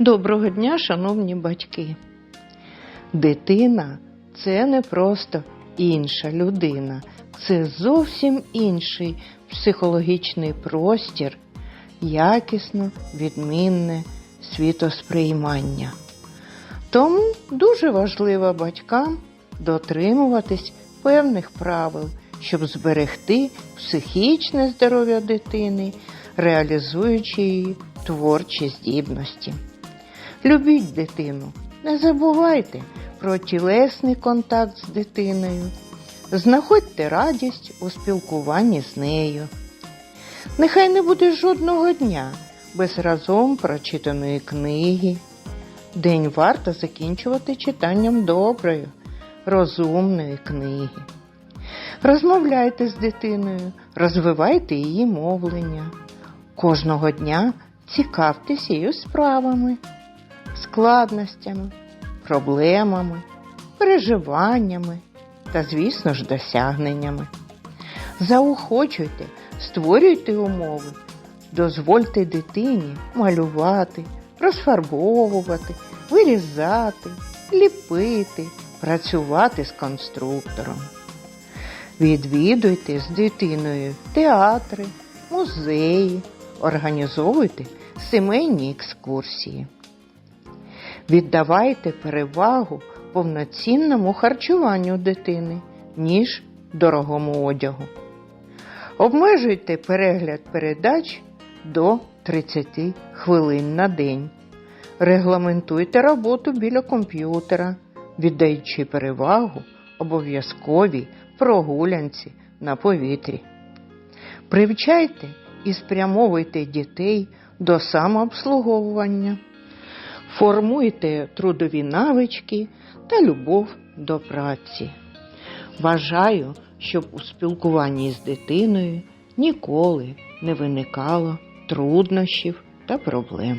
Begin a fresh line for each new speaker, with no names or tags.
Доброго дня, шановні батьки. Дитина це не просто інша людина, це зовсім інший психологічний простір, якісно відмінне світосприймання. Тому дуже важливо батькам дотримуватись певних правил, щоб зберегти психічне здоров'я дитини, реалізуючи її творчі здібності. Любіть дитину, не забувайте про тілесний контакт з дитиною, знаходьте радість у спілкуванні з нею. Нехай не буде жодного дня без разом прочитаної книги. День варто закінчувати читанням доброї, розумної книги. Розмовляйте з дитиною, розвивайте її мовлення. Кожного дня цікавтесь її справами, складностями, проблемами, переживаннями та, звісно ж, досягненнями. Заохочуйте, створюйте умови, дозвольте дитині малювати, розфарбовувати, вирізати, ліпити, працювати з конструктором. Відвідуйте з дитиною театри, музеї, організовуйте сімейні екскурсії. Віддавайте перевагу повноцінному харчуванню дитини, ніж дорогому одягу. Обмежуйте перегляд передач до 30 хвилин на день. Регламентуйте роботу біля комп'ютера, віддаючи перевагу обов'язковій прогулянці на повітрі. Привчайте і спрямовуйте дітей до самообслуговування. Формуйте трудові навички та любов до праці. Вважаю, щоб у спілкуванні з дитиною ніколи не виникало труднощів та проблем.